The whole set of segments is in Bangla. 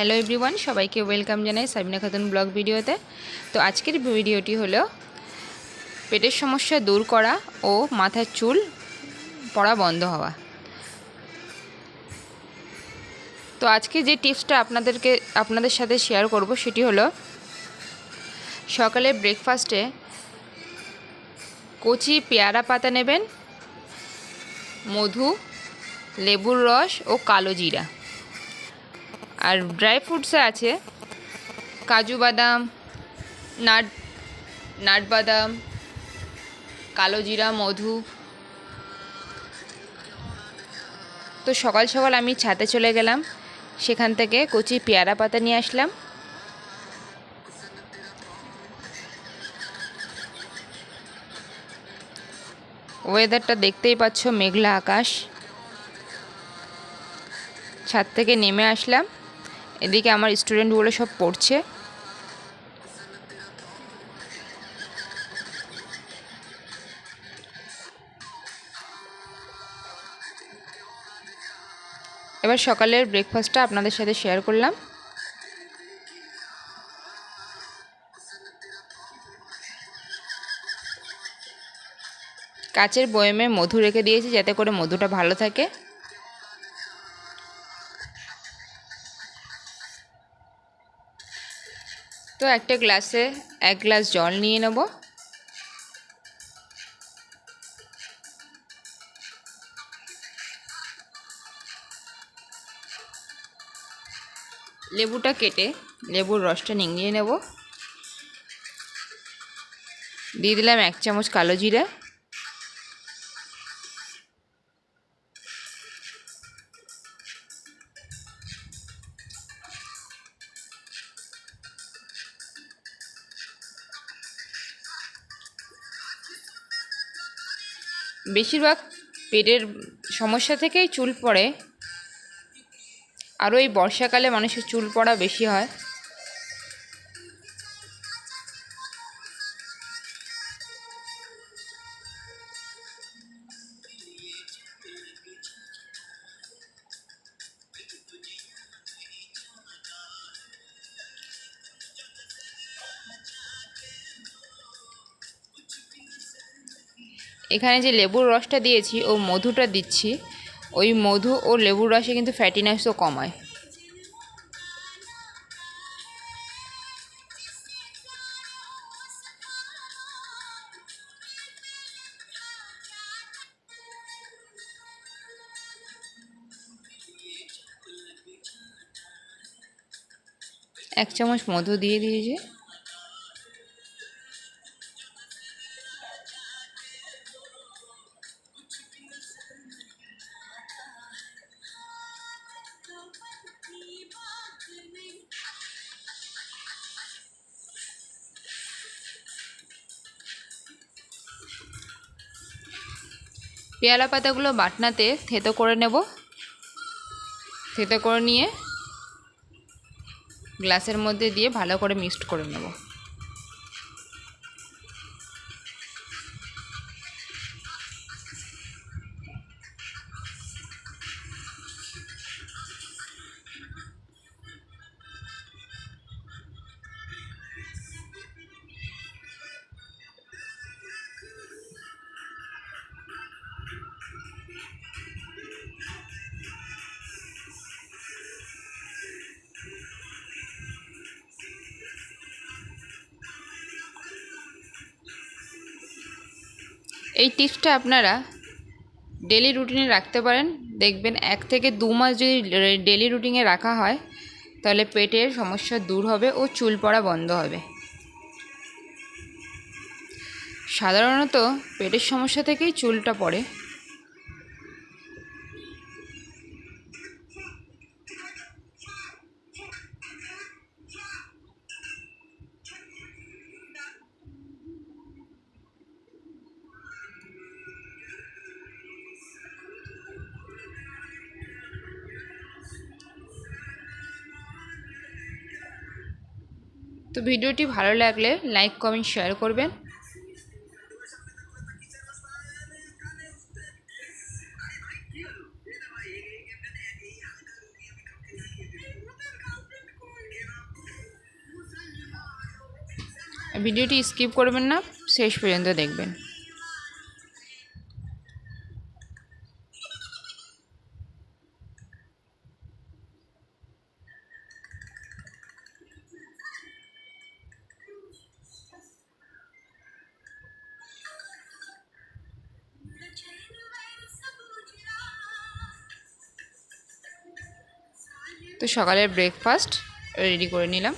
হ্যালো এভরিওয়ান সবাইকে ওয়েলকাম জানাই সাবিনা খাতুন ব্লগ ভিডিওতে। তো আজকের ভিডিওটি হলো পেটের সমস্যা দূর করা ও মাথার চুল পড়া বন্ধ হওয়া। তো আজকে যে টিপসটা আপনাদেরকে, আপনাদের সাথে শেয়ার করব সেটি হলো সকালে ব্রেকফাস্টে কচি পেয়ারা পাতা নেবেন, মধু, লেবুর রস ও কালো জিরা। আর ড্রাই ফ্রুটসে আছে কাজু বাদাম, নাট নাট বাদাম, কালো জিরা, মধু। তো সকাল সকাল আমি ছাতে চলে গেলাম। সেখান থেকে কচি পেয়ারা পাতা নিয়ে আসলাম। ওয়েদারটা দেখতেই পাচ্ছ মেঘলা আকাশ। ছাদ থেকে নেমে আসলাম। এদিকে আমার স্টুডেন্টগুলো সব পড়ছে। এবার সকালের ব্রেকফাস্টটা আপনাদের সাথে শেয়ার করলাম। কাচের বয়মে মধু রেখে দিয়েছি যাতে করে মধুটা ভালো থাকে। তো একটা গ্লাসে এক গ্লাস জল নিয়ে নেব। লেবুটা কেটে লেবুর রসটা নিংড়িয়ে নেব। দিয়ে দিলাম এক চামচ কালো জিরা। বেশিরভাগ পেটের সমস্যা থেকেই চুল পড়ে। আরও এই বর্ষাকালে মানুষের চুল পড়া বেশি হয়। এখানে যে লেবুর রসটা দিয়েছি, ও মধুটা দিচ্ছি, ওই মধু ও লেবুর রসে কিন্তু ফ্যাটিনেসও কমায়। এক চামচ মধু দিয়ে দিয়েছি। পেয়ারা পাতাগুলো বাটনাতে থেতো করে নেব। থেতো করে নিয়ে গ্লাসের মধ্যে দিয়ে ভালো করে মিক্সড করে নেব। এই টিপসটা আপনারা ডেলি রুটিনে রাখতে পারেন। দেখবেন এক থেকে দু মাস যদি ডেলি রুটিনে রাখা হয়, তাহলে পেটের সমস্যা দূর হবে ও চুল পড়া বন্ধ হবে। সাধারণত পেটের সমস্যা থেকেই চুলটা পড়ে। তো ভিডিওটি ভালো লাগলে লাইক, কমেন্ট, শেয়ার করবেন। ভিডিওটি স্কিপ করবেন না, শেষ পর্যন্ত দেখবেন। তো সকালের ব্রেকফাস্ট রেডি করে নিলাম।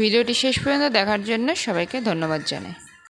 ভিডিওটি শেষ পর্যন্ত দেখার জন্য সবাইকে ধন্যবাদ জানাই।